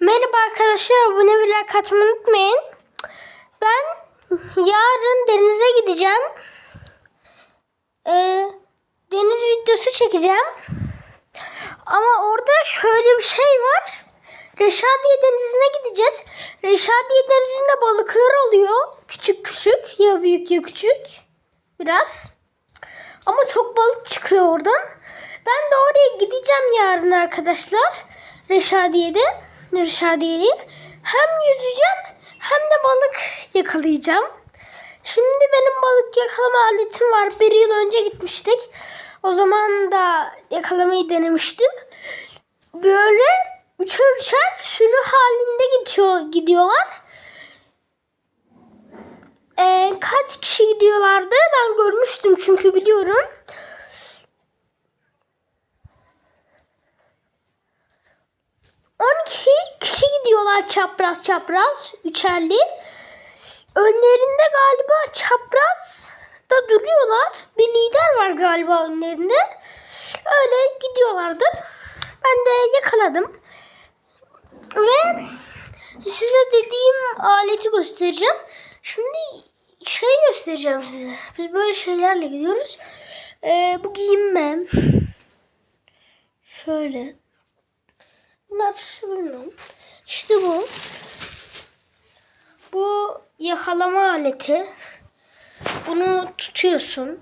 Merhaba arkadaşlar, abone ve like atmayı unutmayın. Ben yarın denize gideceğim. Ee, deniz videosu çekeceğim. Ama orada şöyle bir şey var. Reşadiye Denizi'ne gideceğiz. Reşadiye Denizi'nde balıklar oluyor. Küçük küçük, ya büyük ya küçük. Biraz. Ama çok balık çıkıyor oradan. Ben de oraya gideceğim yarın arkadaşlar. Reşadiye'de. Reşadiye'yi. Hem yüzeceğim hem de balık yakalayacağım. Şimdi benim balık yakalama aletim var. Bir yıl önce gitmiştik. O zaman da yakalamayı denemiştim. Böyle üçer üçer sürü halinde gidiyor, gidiyorlar. Ee, kaç kişi gidiyorlardı? Ben görmüştüm çünkü biliyorum. On kişi, gidiyorlar çapraz çapraz üçerli. Önlerinde galiba çapraz da duruyorlar. Bir lider var galiba önlerinde. Öyle gidiyorlardı. Ben de yakaladım. Ve size dediğim aleti göstereceğim. Şimdi şey göstereceğim size. Biz böyle şeylerle gidiyoruz. Ee, bu giyinme. Şöyle. Bunlar bilmiyorum. İşte bu. Bu yakalama aleti. Bunu tutuyorsun.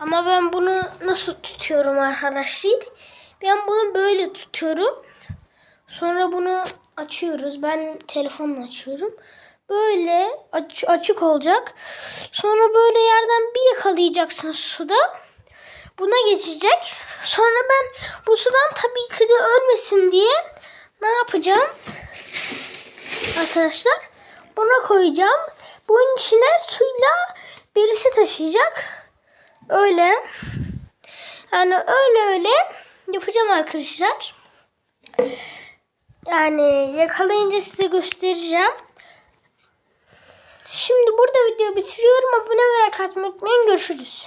Ama ben bunu nasıl tutuyorum arkadaşlar? Ben bunu böyle tutuyorum. Sonra bunu açıyoruz. Ben telefonla açıyorum. Böyle aç- açık olacak. Sonra böyle yerden bir yakalayacaksın suda. Buna geçecek. Sonra ben bu sudan tabii ki de ölmesin diye ne yapacağım? Arkadaşlar buna koyacağım. Bunun içine suyla birisi taşıyacak. Öyle. Yani öyle öyle yapacağım arkadaşlar. Yani yakalayınca size göstereceğim. Şimdi burada video bitiriyorum. Abone ve like atmayı unutmayın. Görüşürüz.